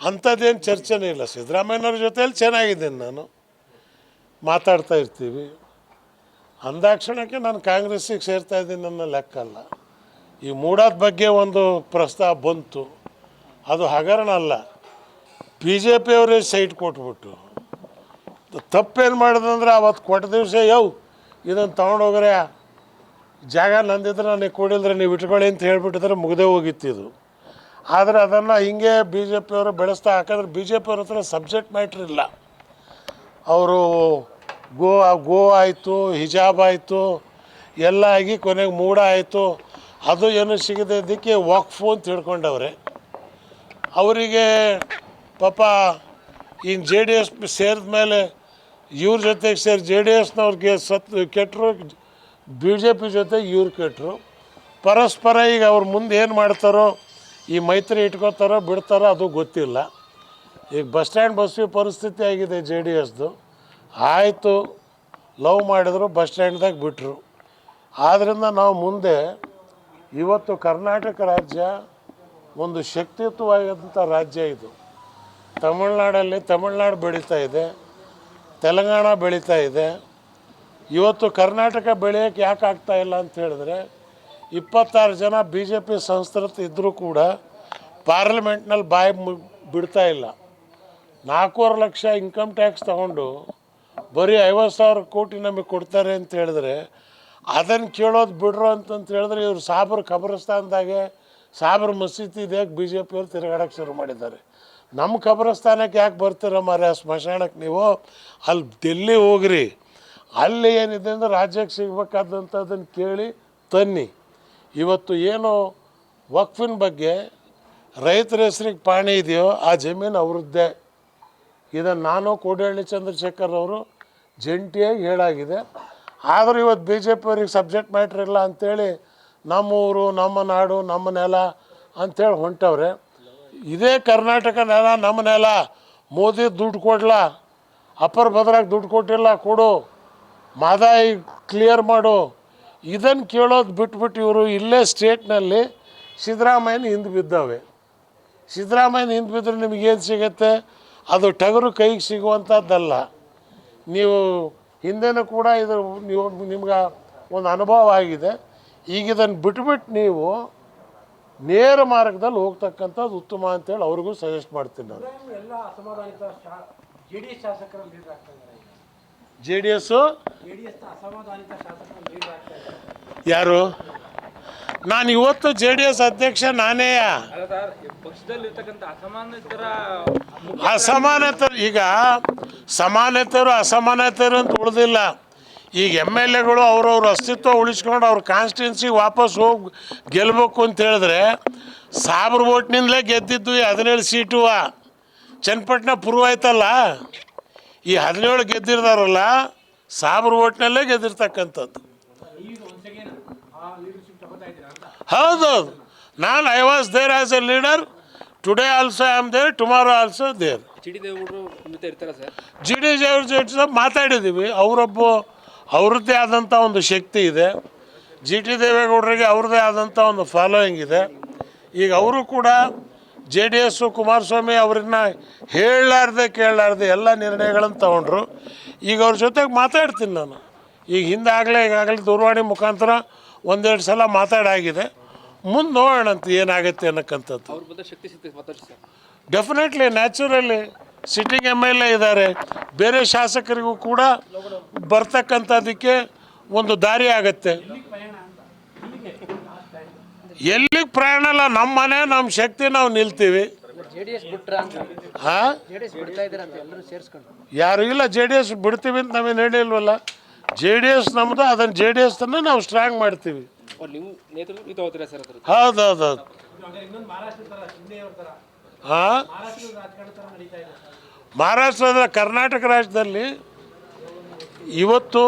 ಅಂಥದ್ದೇನು ಚರ್ಚೆನೇ ಇಲ್ಲ. ಸಿದ್ದರಾಮಯ್ಯನವ್ರ ಜೊತೆಯಲ್ಲಿ ಚೆನ್ನಾಗಿದ್ದೀನಿ ನಾನು. ಮಾತಾಡ್ತಾ ಇರ್ತೀವಿ. ಅಂದಾಕ್ಷಣಕ್ಕೆ ನಾನು ಕಾಂಗ್ರೆಸ್ಸಿಗೆ ಸೇರ್ತಾ ಇದ್ದೀನಿ ನನ್ನ ಲೆಕ್ಕ ಅಲ್ಲ. ಈ ಮೂಡಾದ ಬಗ್ಗೆ ಒಂದು ಪ್ರಸ್ತಾವ ಬಂತು. ಅದು ಹಗರಣ ಅಲ್ಲ. ಬಿ ಜೆ ಪಿಯವರೇ ಸೈಟ್ ಕೊಟ್ಬಿಟ್ಟು. ತಪ್ಪೇನು ಮಾಡಿದಂದ್ರೆ ಅವತ್ತು ಕೊಟ್ಟ ದಿವಸ ಯವ್ ಇದನ್ನು ತೊಗೊಂಡೋಗ್ರೆ ಜಾಗ ನಂದಿದ್ರೆ ನನಗೆ ಕೊಡಿಲ್ದ್ರೆ ನೀವು ಇಟ್ಕೊಳ್ಳಿ ಅಂತ ಹೇಳ್ಬಿಟ್ಟಿದ್ರೆ ಮುಗ್ದೇ ಹೋಗಿತ್ತು ಇದು. ಆದರೆ ಅದನ್ನು ಹಿಂಗೆ ಬಿ ಜೆ ಪಿಯವರು ಬೆಳೆಸ್ತಾ ಯಾಕಂದ್ರೆ ಬಿ ಜೆ ಪಿಯವ್ರ ಹತ್ರ ಸಬ್ಜೆಕ್ಟ್ ಮ್ಯಾಟ್ರ್ ಇಲ್ಲ. ಅವರು ಗೋ ಗೋ ಆಯಿತು, ಹಿಜಾಬ್ ಆಯಿತು, ಎಲ್ಲ ಆಗಿ ಕೊನೆಗೆ ಮೂಡ ಆಯಿತು. ಅದು ಏನು ಸಿಗದೆ ಇದಕ್ಕೆ ವಾಕ್ ಅಂತ ತಿಳ್ಕೊಂಡವ್ರೆ ಅವರಿಗೆ ಪಾಪ ಇನ್ನು ಜೆ ಡಿ ಎಸ್ ಸೇರಿದ ಮೇಲೆ ಇವ್ರ ಜೊತೆಗೆ ಸೇರಿ ಜೆ ಡಿ ಎಸ್ನವ್ರಿಗೆ ಸತ್ ಕೆಟ್ಟರು ಬಿ ಜೆ ಪಿ ಜೊತೆ ಇವ್ರು ಕೆಟ್ಟರು ಪರಸ್ಪರ ಈಗ ಅವ್ರ ಮುಂದೆ ಏನು ಮಾಡ್ತಾರೋ ಈ ಮೈತ್ರಿ ಇಟ್ಕೋತಾರೋ ಬಿಡ್ತಾರೋ ಅದು ಗೊತ್ತಿಲ್ಲ. ಈಗ ಬಸ್ ಸ್ಟ್ಯಾಂಡ್ ಬಸ್ವಿ ಪರಿಸ್ಥಿತಿ ಆಗಿದೆ ಜೆ ಡಿ ಎಸ್ದು. ಆಯಿತು, ಲವ್ ಮಾಡಿದ್ರು ಬಸ್ ಸ್ಟ್ಯಾಂಡ್ದಾಗ ಬಿಟ್ಟರು ಆದ್ದರಿಂದ ನಾವು ಮುಂದೆ ಇವತ್ತು ಕರ್ನಾಟಕ ರಾಜ್ಯ ಒಂದು ಶಕ್ತಿಯುತವಾದಂಥ ರಾಜ್ಯ ಇದು. ತಮಿಳ್ನಾಡಲ್ಲಿ ತಮಿಳ್ನಾಡು ಬೆಳೀತಾ ಇದೆ, ತೆಲಂಗಾಣ ಬೆಳೀತಾ ಇದೆ. ಇವತ್ತು ಕರ್ನಾಟಕ ಬೆಳೆಯೋಕ್ಕೆ ಯಾಕೆ ಆಗ್ತಾಯಿಲ್ಲ ಅಂತ ಹೇಳಿದ್ರೆ ಇಪ್ಪತ್ತಾರು ಜನ ಬಿ ಜೆ ಪಿ ಸಂಸ್ಕೃತ ಇದ್ದರೂ ಕೂಡ ಪಾರ್ಲಿಮೆಂಟ್ನಲ್ಲಿ ಬಾಯಿ ಬಿಡ್ತಾ ಇಲ್ಲ. ನಾಲ್ಕೂವರೆ ಲಕ್ಷ ಇನ್ಕಮ್ ಟ್ಯಾಕ್ಸ್ ತಗೊಂಡು ಬರೀ ಐವತ್ತು ಸಾವಿರ ಕೋಟಿ ನಮಗೆ ಕೊಡ್ತಾರೆ ಅಂತ ಹೇಳಿದ್ರೆ ಅದನ್ನು ಕೇಳೋದು ಬಿಡ್ರು ಅಂತಂತ ಹೇಳಿದ್ರೆ ಇವರು ಸಾಬ್ರ ಖಬರಸ್ತಾನದಾಗೆ, ಸಾಬ್ರ ಮಸೀದಿ ಬಿ ಜೆ ಪಿಯವ್ರು ತಿರುಗಾಡೋಕ್ಕೆ ಶುರು ಮಾಡಿದ್ದಾರೆ. ನಮ್ಮ ಖಬರಸ್ಥಾನಕ್ಕೆ ಯಾಕೆ ಬರ್ತೀರ ಮಾರ್ಯ ಸ್ಮಶಾನಕ್ಕೆ ನೀವು? ಅಲ್ಲಿ ಡೆಲ್ಲಿ ಹೋಗ್ರಿ. ಅಲ್ಲಿ ಏನಿದೆ ಅಂದ್ರೆ ರಾಜ್ಯಕ್ಕೆ ಸಿಗ್ಬೇಕಾದಂಥದ್ದನ್ನು ಕೇಳಿ ತನ್ನಿ. ಇವತ್ತು ಏನು ವಕ್ಫಿನ ಬಗ್ಗೆ ರೈತರ ಹೆಸ್ರಿಗೆ ಪಾಣಿ ಇದೆಯೋ ಆ ಜಮೀನು ಅವರದ್ದೇ. ಇದನ್ನು ನಾನು ಕೋಡಿಹಳ್ಳಿ ಚಂದ್ರಶೇಖರ್ ಅವರು ಜಂಟಿಯಾಗಿ ಹೇಳಾಗಿದೆ. ಆದರೂ ಇವತ್ತು ಬಿ ಜೆ ಪಿಯವ್ರಿಗೆ ಸಬ್ಜೆಕ್ಟ್ ಮ್ಯಾಟ್ರ್ ಇಲ್ಲ ಅಂಥೇಳಿ ನಮ್ಮ ಊರು ನಮ್ಮ ನಾಡು, ನಮ್ಮ ನೆಲ ಅಂಥೇಳಿ ಹೊಂಟವ್ರೆ. ಇದೇ ಕರ್ನಾಟಕ ನೆಲ, ನಮ್ಮ ನೆಲ. ಮೋದಿ ದುಡ್ಡು ಕೊಡಲ? ಅಪ್ಪರ್ ಭದ್ರಾಗ ದುಡ್ಡು ಕೊಟ್ಟಿಲ್ಲ, ಕೊಡು. ಮಾದಾಯಿ ಕ್ಲಿಯರ್ ಮಾಡು. ಇದನ್ನು ಕೇಳೋದು ಬಿಟ್ಬಿಟ್ಟು ಇವರು ಇಲ್ಲೇ ಸ್ಟೇಟ್ನಲ್ಲಿ ಸಿದ್ದರಾಮಯ್ಯನ ಹಿಂದೆ ಬಿದ್ದಾವೆ. ಸಿದ್ದರಾಮಯ್ಯನ ಹಿಂದೆ ಬಿದ್ದರೆ ನಿಮಗೇನು ಸಿಗುತ್ತೆ? ಅದು ಟಗರು ಕೈಗೆ ಸಿಗುವಂಥದ್ದಲ್ಲ ನೀವು ಹಿಂದೆನೂ ಕೂಡ ಇದು ನೀವು ನಿಮ್ಗೆ ಒಂದು ಅನುಭವ ಆಗಿದೆ. ಈಗ ಇದನ್ನು ಬಿಟ್ಬಿಟ್ಟು ನೀವು ನೇರ ಮಾರ್ಗದಲ್ಲಿ ಹೋಗ್ತಕ್ಕಂಥದ್ದು ಉತ್ತಮ ಅಂತೇಳಿ ಅವ್ರಿಗೂ ಸಜೆಸ್ಟ್ ಮಾಡ್ತೀನಿ ನಾನು. ಜೆ ಡಿ ಎಸ್ಸು ಯಾರು? ನಾನು ಇವತ್ತು ಜೆ ಡಿ ಎಸ್ ಅಧ್ಯಕ್ಷ ನಾನೇ. ಅಲ್ಲ ಸರ್ ಪಕ್ಷದಲ್ಲಿರ್ತಕ್ಕಂಥ ಅಸಮಾನಿತರ ಈಗ ಸಮಾನತರು ಅಸಮಾನತರು ಅಂತ ಉಳಿದಿಲ್ಲ. ಈಗ ಎಂ ಎಲ್ ಎಗಳು ಅವ್ರವ್ರ ಅಸ್ತಿತ್ವ ಉಳಿಸ್ಕೊಂಡು ಅವ್ರ ಕಾನ್ಸ್ಟಿಟ್ಯೂನ್ಸಿಗೆ ವಾಪಸ್ ಹೋಗಿ ಗೆಲ್ಲಬೇಕು ಅಂತ ಹೇಳಿದ್ರೆ ಸಾವಿರ ಓಟ್ನಿಂದಲೇ ಗೆದ್ದಿದ್ದು ಹದಿನೇಳು ಸೀಟು ಚನ್ನಪಟ್ಟಣ ಪೂರ್ವ ಆಯ್ತಲ್ಲ? ಈ ಹದಿನೇಳು ಗೆದ್ದಿರ್ತಾರಲ್ಲ ಸಾಬ್ರ ಓಟ್ನಲ್ಲೇ ಗೆದ್ದಿರ್ತಕ್ಕಂಥದ್ದು. ಹೌದು ನಾನು I was there as a leader today also I am there tomorrow also there ದೇವರು ಜಿ ಡಿ ಜಿ ಅವ್ರ ಜೊತೆ ಮಾತಾಡಿದ್ದೀವಿ ಅವರೊಬ್ಬ, ಅವ್ರದ್ದೇ ಆದಂಥ ಒಂದು ಶಕ್ತಿ ಇದೆ. ಜಿ ಟಿ ದೇವೇಗೌಡರಿಗೆ ಅವ್ರದ್ದೇ ಆದಂಥ ಒಂದು ಫಾಲೋಯಿಂಗ್ ಇದೆ. ಈಗ ಅವರು ಕೂಡ ಜೆ ಡಿ ಎಸ್ ಕುಮಾರಸ್ವಾಮಿ ಅವ್ರನ್ನ ಹೇಳಲಾರ್ದೆ ಕೇಳಲಾರ್ದೆ ಎಲ್ಲ ನಿರ್ಣಯಗಳನ್ನು ತಗೊಂಡ್ರು. ಈಗ ಅವ್ರ ಜೊತೆಗೆ ಮಾತಾಡ್ತೀನಿ ನಾನು. ಈಗ ಹಿಂದಾಗಲೇ ಈಗಾಗಲೇ ದೂರವಾಣಿ ಮುಖಾಂತರ ಒಂದೆರಡು ಸಲ ಮಾತಾಡಾಗಿದೆ. ಮುಂದೆ ನೋಡೋಣ ಅಂತ ಏನಾಗುತ್ತೆ ಅನ್ನಕ್ಕಂಥದ್ದು. Definitely naturally sitting M L A ಇದ್ದಾರೆ. ಬೇರೆ ಶಾಸಕರಿಗೂ ಕೂಡ ಬರ್ತಕ್ಕಂಥದ್ದಕ್ಕೆ ಒಂದು ದಾರಿ ಆಗತ್ತೆ. ಎಲ್ಲಿಗೆ ಪ್ರಯಾಣ ಅಲ್ಲ ನಮ್ಮ ಮನೆ ನಮ್ಮ ಶಕ್ತಿ ನಾವು ನಿಲ್ತೀವಿ. ಯಾರಿಗಿಲ್ಲ ಹಾಂ? ಎಸ್ ಯಾರು ಇಲ್ಲ ಜೆ ಡಿ ಎಸ್ ಬಿಡ್ತೀವಿ ಅಂತ ನಾವೇನು ಹೇಳಿಲ್ವಲ್ಲ ಜೆ ಡಿ ಎಸ್ ನಮ್ಮದು ಅದನ್ನು ಜೆ ಡಿ ಎಸ್ನ ನಾವು ಸ್ಟ್ರಾಂಗ್ ಮಾಡ್ತೀವಿ. ಹೌದೌದೌದು. ಹಾಂ? ಮಹಾರಾಷ್ಟ್ರದ ಕರ್ನಾಟಕ ರಾಜ್ಯದಲ್ಲಿ ಇವತ್ತು